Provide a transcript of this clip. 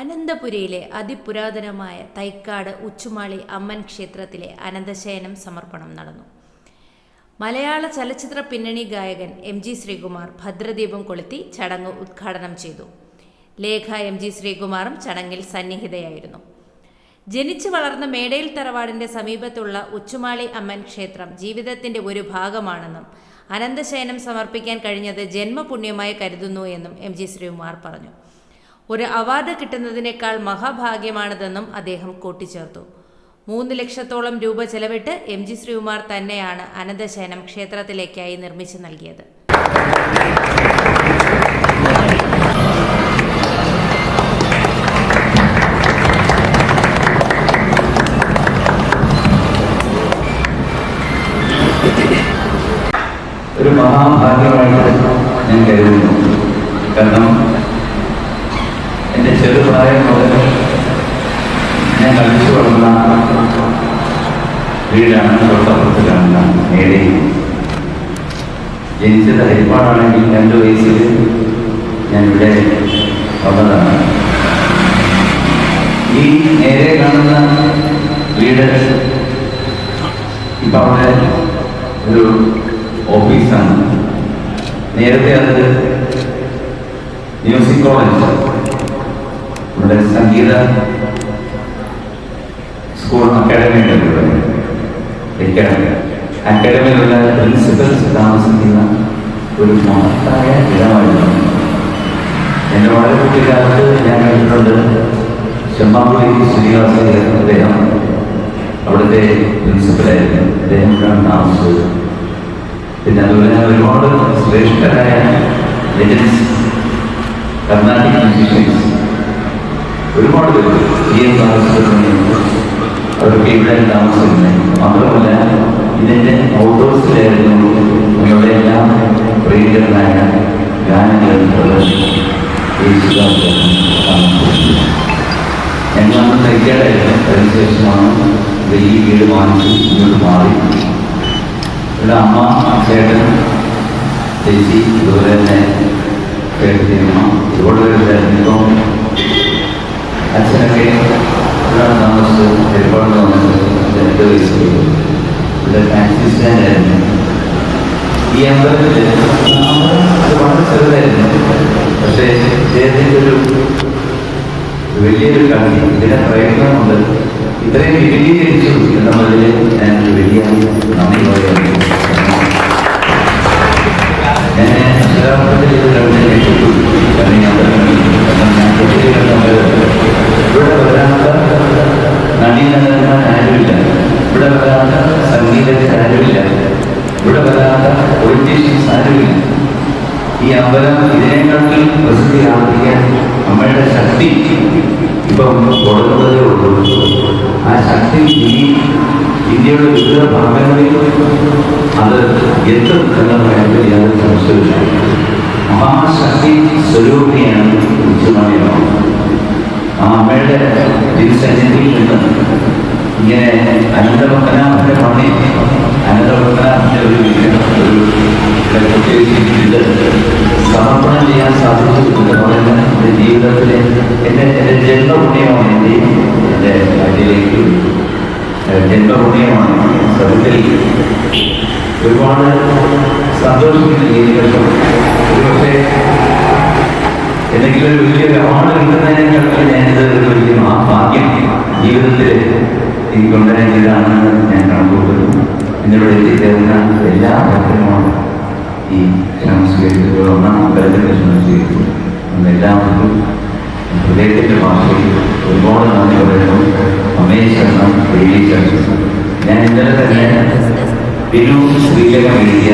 അനന്തപുരിയിലെ അതിപുരാതനമായ തൈക്കാട് ഉച്ചുമാളി അമ്മൻ ക്ഷേത്രത്തിലെ അനന്തശയനം സമർപ്പണം നടന്നു. മലയാള ചലച്ചിത്ര പിന്നണി ഗായകൻ എം ജി ശ്രീകുമാർ ഭദ്രദീപം കൊളുത്തി ചടങ്ങ് ഉദ്ഘാടനം ചെയ്തു. ലേഖ എം ജി ശ്രീകുമാറും ചടങ്ങിൽ സന്നിഹിതയായിരുന്നു. ജനിച്ചു വളർന്ന മേടയിൽ തറവാടിന്റെ സമീപത്തുള്ള ഉച്ചുമാളി അമ്മൻ ക്ഷേത്രം ജീവിതത്തിന്റെ ഒരു ഭാഗമാണെന്നും അനന്തശയനം സമർപ്പിക്കാൻ കഴിഞ്ഞത് ജന്മപുണ്യമായി കരുതുന്നു എന്നും എം ജി ശ്രീകുമാർ പറഞ്ഞു. ഒരു അവാർഡ് കിട്ടുന്നതിനേക്കാൾ മഹാഭാഗ്യമാണിതെന്നും അദ്ദേഹം കൂട്ടിച്ചേർത്തു. മൂന്ന് ലക്ഷത്തോളം രൂപ ചെലവിട്ട് എം ജി ശ്രീകുമാർ തന്നെയാണ് അനന്തശയനം ക്ഷേത്രത്തിലേക്കായി നിർമ്മിച്ചു നൽകിയത്. ഒരു മഹാഭാഗ്യമായിട്ട് ഞാൻ കരുതുന്നു കാരണം എന്റെ ചെറുപ്രായം മുതൽ ഞാൻ കളിച്ചു വളർന്ന വീടാണ് തൊട്ടപ്പുറത്തിലാണ് നേരെ ജനിച്ചത് ഹരിപ്പാടാണെങ്കിൽ രണ്ട് വയസ്സിൽ ഞാനിവിടെ വന്നതാണ്. ഈ നേരെ കാണുന്ന വീട് ഇപ്പം അവിടെ ഒരു ഓഫീസാണ്. നേരത്തെ അത് മ്യൂസിക് കോളേജ്. ഇവിടെ സംഗീത സ്കൂൾ അക്കാഡമിയുണ്ട് അക്കാഡമിയിലുള്ള പ്രിൻസിപ്പൽസ് താമസിക്കുന്ന ഒരു മഹത്തായ ഇടമായിരുന്നു. എന്റെ വളരെ കുട്ടിക്കാലത്ത് ഞാൻ കണ്ടിട്ടുണ്ട് ചെമ്മാമ്പുഴി ശ്രീനിവാസ അദ്ദേഹം. അവിടുത്തെ പ്രിൻസിപ്പലായിരുന്നു അദ്ദേഹം ഇവിടെയാണ് താമസിച്ചത്. പിന്നെ അതുപോലെ തന്നെ ഒരുപാട് ശ്രേഷ്ഠരായ ലെജൻസ് കർണാട്ടിക് മ്യൂസീഷ്യൻസ് ഒരുപാട് പേര് ഈ എം താമസിച്ചിട്ടുണ്ട്. അവരൊക്കെ ഇവിടെ താമസിക്കുന്നത് മാത്രമല്ല ഇതിന്റെ ഔട്ട്ഡോഴ്സിലായിരുന്നു നമ്മുടെ എല്ലാം പ്രിയങ്കരനായ ഗാനങ്ങൾ താമസിച്ചത് ഞങ്ങളന്ന് തയ്ക്കാറായിരുന്നു അതിനുശേഷമാണ് വലിയ വീട് വാങ്ങിച്ച് ഇങ്ങോട്ട് മാറി ഇവിടെ അമ്മ ചേട്ടൻ ചേച്ചി അതുപോലെ തന്നെ ചേട്ടത്തിയമ്മ ഒരുപാട് പേരുണ്ടായിരുന്നു ഇപ്പം അച്ഛനൊക്കെ ഇവിടെ താമസിച്ചത് ഒരുപാട് താമസിച്ചത് രണ്ട് വയസ്സ് ഇവിടെ ടാക്സി സ്റ്റാൻഡായിരുന്നു ഈ അമ്പലത്തിൽ അത് വളരെ ചെറുതായിരുന്നു. പക്ഷേ ചേട്ടന്റെ ഒരു വലിയൊരു കളി ഇതിന്റെ പ്രയത്നമുണ്ട് ഇത്രയും വിപുലീകരിച്ചു എന്നുള്ളതിൽ ഞാൻ ഒരു വലിയ നന്ദി പറയുന്നു. ഞാൻ അക്ഷരാർത്ഥത്തിൽ ഇത് കണ്ട് ഞെട്ടിട്ടു. കാരണം ഞാൻ ഞാൻ കുട്ടികളെ ഇവിടെ ആരുമില്ല ഇവിടെ വരാത്ത സംഗീതജ്ഞർ അറിവില്ല ഇവിടെ വരാത്ത പൊളിറ്റീഷ്യൻസ് ആരുമില്ല. ഈ അമ്പലം ഇതിനേക്കാൾ പ്രസിദ്ധി ആർജിക്കാൻ അമ്മയുടെ ശക്തി ഇപ്പം തുടങ്ങുന്നതേ ഉള്ളൂ. ആ ശക്തി ഇനി ഇന്ത്യയുടെ വിവിധ ഭാഗങ്ങളിൽ അത് എത്തും എന്ന കാര്യത്തിൽ യാതൊരു സംശയമില്ല മഹാശക്തി സ്വരൂപിണിയാണ് ഉച്ചമണിയാണ്. ആ അമ്മയുടെ തിരിച്ചു നിന്ന് ഇങ്ങനെ അനന്തപത്മനാഭന്റെ ജീവിതത്തിലെ എന്റെ എന്റെ ജന്മപുണ്യമാണ് എന്റെ എന്റെ അതിലേക്ക് ജന്മപുണ്യമാണ് സത്യത്തിൽ ഒരുപാട് സന്തോഷിക്കുന്ന ജീവിതം ഒരുപക്ഷെ എന്തെങ്കിലും ഒരു വലിയ അവാർഡ് കിട്ടുന്നതിനേക്കാൾ ഞാനിത് ഒരു വലിയ ആ ഭാഗ്യം ജീവിതത്തിൽ എനിക്ക് കൊണ്ടുവരാൻ ഞാൻ കണക്കൂട്ടുന്നു എന്നിവിടെ എത്തിച്ചേർന്ന എല്ലാ ഒരുപാട് നന്ദി പറയുന്നു അമേശ് ശരണം ദേവി ശരണം ഞാൻ ഇന്നലെ തന്നെ ബിനു ശ്രീലകം എഴുതിയ